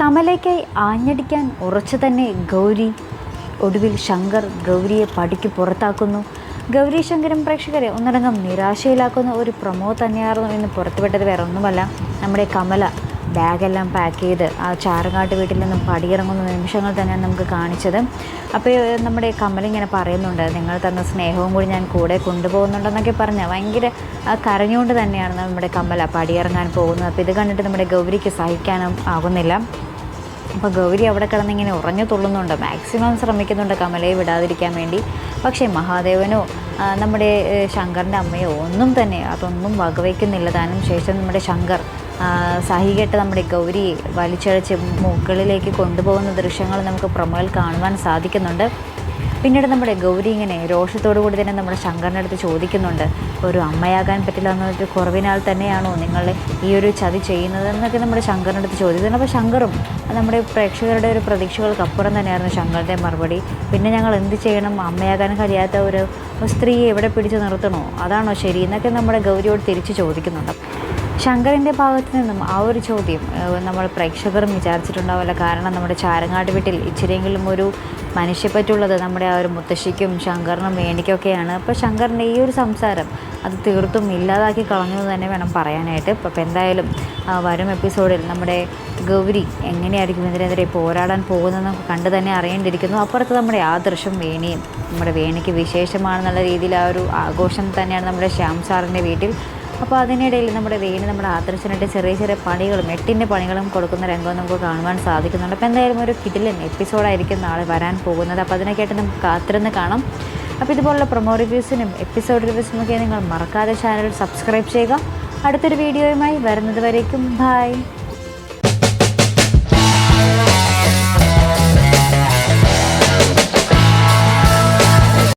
കമലയ്ക്കായി ആഞ്ഞടിക്കാൻ ഉറച്ചു തന്നെ ഗൗരി. ഒടുവിൽ ശങ്കർ ഗൗരിയെ പടിക്ക് പുറത്താക്കുന്നു. ഗൗരി ശങ്കരം പ്രേക്ഷകരെ ഒന്നടങ്കം നിരാശയിലാക്കുന്ന. ഒരു പ്രമോ തന്നെയായിരുന്നു എന്ന് പുറത്തുവിട്ടത്. വേറെ ഒന്നുമല്ല നമ്മുടെ കമല ബാഗെല്ലാം പാക്ക് ചെയ്ത് ആ ചാറങ്ങാട്ട് വീട്ടിൽ നിന്നും പടിയിറങ്ങുന്ന നിമിഷങ്ങൾ തന്നെയാണ് നമുക്ക് കാണിച്ചത്. അപ്പോൾ നമ്മുടെ കമല ഇങ്ങനെ പറയുന്നുണ്ട് നിങ്ങൾ തന്ന സ്നേഹവും കൂടി ഞാൻ കൂടെ കൊണ്ടുപോകുന്നുണ്ടെന്നൊക്കെ പറഞ്ഞ് ഭയങ്കര കരഞ്ഞുകൊണ്ട് തന്നെയാണ് നമ്മുടെ കമല പടിയിറങ്ങാൻ പോകുന്നത്. അപ്പോൾ ഇത് കണ്ടിട്ട് നമ്മുടെ ഗൗരിക്ക് സഹിക്കാനും ആകുന്നില്ല അപ്പോൾ ഗൗരി അവിടെ കിടന്നിങ്ങനെ ഉറഞ്ഞു തുള്ളുന്നുണ്ട്. മാക്സിമം ശ്രമിക്കുന്നുണ്ട് കമലയെ വിടാതിരിക്കാൻ വേണ്ടി. പക്ഷേ മഹാദേവനോ നമ്മുടെ ശങ്കറിന്റെ അമ്മയോ ഒന്നും തന്നെ അതൊന്നും വകവയ്ക്കുന്നില്ല താനും ശേഷം നമ്മുടെ ശങ്കർ സഹികെട്ട് നമ്മുടെ ഗൗരിയെ വലിച്ചഴച്ച് മുകളിലേക്ക് കൊണ്ടുപോകുന്ന ദൃശ്യങ്ങൾ നമുക്ക് പ്രൊമോയിൽ കാണുവാൻ സാധിക്കുന്നുണ്ട്. പിന്നീട് നമ്മുടെ ഗൗരി ഇങ്ങനെ രോഷത്തോടു കൂടി തന്നെ നമ്മുടെ ശങ്കറിന്റെ അടുത്ത് ചോദിക്കുന്നുണ്ട് ഒരു അമ്മയാകാൻ പറ്റില്ല എന്നൊരു കുറവിനാൽ തന്നെയാണോ നിങ്ങൾ ഈ ഒരു ചതി ചെയ്യുന്നത് എന്നൊക്കെ നമ്മുടെ ശങ്കറിന്റെ അടുത്ത് ചോദിക്കുന്നുണ്ട്. അപ്പോൾ ശങ്കറും നമ്മുടെ പ്രേക്ഷകരുടെ ഒരു പ്രതീക്ഷകൾക്ക് അപ്പുറം തന്നെയായിരുന്നു ശങ്കറിന്റെ മറുപടി. പിന്നെ ഞങ്ങൾ എന്ത് ചെയ്യണം? അമ്മയാകാൻ കഴിയാത്ത ഒരു സ്ത്രീയെ എവിടെ പിടിച്ചു നിർത്തണോ? അതാണോ ശരി? എന്നൊക്കെ നമ്മുടെ ഗൗരിയോട് തിരിച്ച് ചോദിക്കുന്നുണ്ട്. ശങ്കറിന്റെ ഭാഗത്തു നിന്നും ആ ഒരു ചോദ്യം നമ്മൾ പ്രേക്ഷകരും വിചാരിച്ചിട്ടുണ്ടാവില്ല കാരണം നമ്മുടെ ചാരങ്ങാട് വീട്ടിൽ ഇച്ചിരിയെങ്കിലും ഒരു മനുഷ്യപ്പറ്റുള്ളത് നമ്മുടെ ആ ഒരു മുത്തശ്ശിക്കും ശങ്കറിനും വേണ്ടിക്കൊക്കെയാണ് അപ്പോൾ ശങ്കറിന്റെ ഈ ഒരു സംസാരം അത് തീർത്തും ഇല്ലാതാക്കി കളഞ്ഞു എന്ന് തന്നെ വേണം പറയാനായിട്ട്. അപ്പോൾ എന്തായാലും വരും എപ്പിസോഡിൽ നമ്മുടെ ഗൗരി എങ്ങനെയായിരിക്കും ഇതിനെതിരെ പോരാടാൻ പോകുന്നതെന്ന് നമുക്ക് കണ്ടു തന്നെ അറിയേണ്ടിയിരിക്കുന്നു. അപ്പുറത്ത് നമ്മുടെ ആദർശം വേണിയും നമ്മുടെ വേണിക്ക് വിശേഷമാണെന്നുള്ള രീതിയിൽ ആ ഒരു ആഘോഷം തന്നെയാണ് നമ്മുടെ ശ്യാം സാറിന്റെ വീട്ടിൽ അപ്പോൾ അതിനിടയിൽ നമ്മുടെ വേണി നമ്മുടെ ആദർശനായിട്ട് ചെറിയ ചെറിയ പണികളും എട്ടിന്റെ പണികളും കൊടുക്കുന്ന രംഗം നമുക്ക് കാണുവാൻ സാധിക്കുന്നുണ്ട്. അപ്പോൾ എന്തായാലും ഒരു കിടിലൻ എപ്പിസോഡായിരിക്കും നാളെ വരാൻ പോകുന്നത്. അപ്പോൾ അതിനൊക്കെയായിട്ട് നമുക്ക് കാത്തിരുന്ന് കാണാം. അപ്പോൾ ഇതുപോലുള്ള പ്രൊമോ റിവ്യൂസിനും എപ്പിസോഡ് റിവ്യൂസിനും ഒക്കെ നിങ്ങൾ മറക്കാതെ ചാനൽ സബ്സ്ക്രൈബ് ചെയ്യുക. അടുത്തൊരു വീഡിയോയുമായി വരുന്നത് വരേക്കും. ബൈ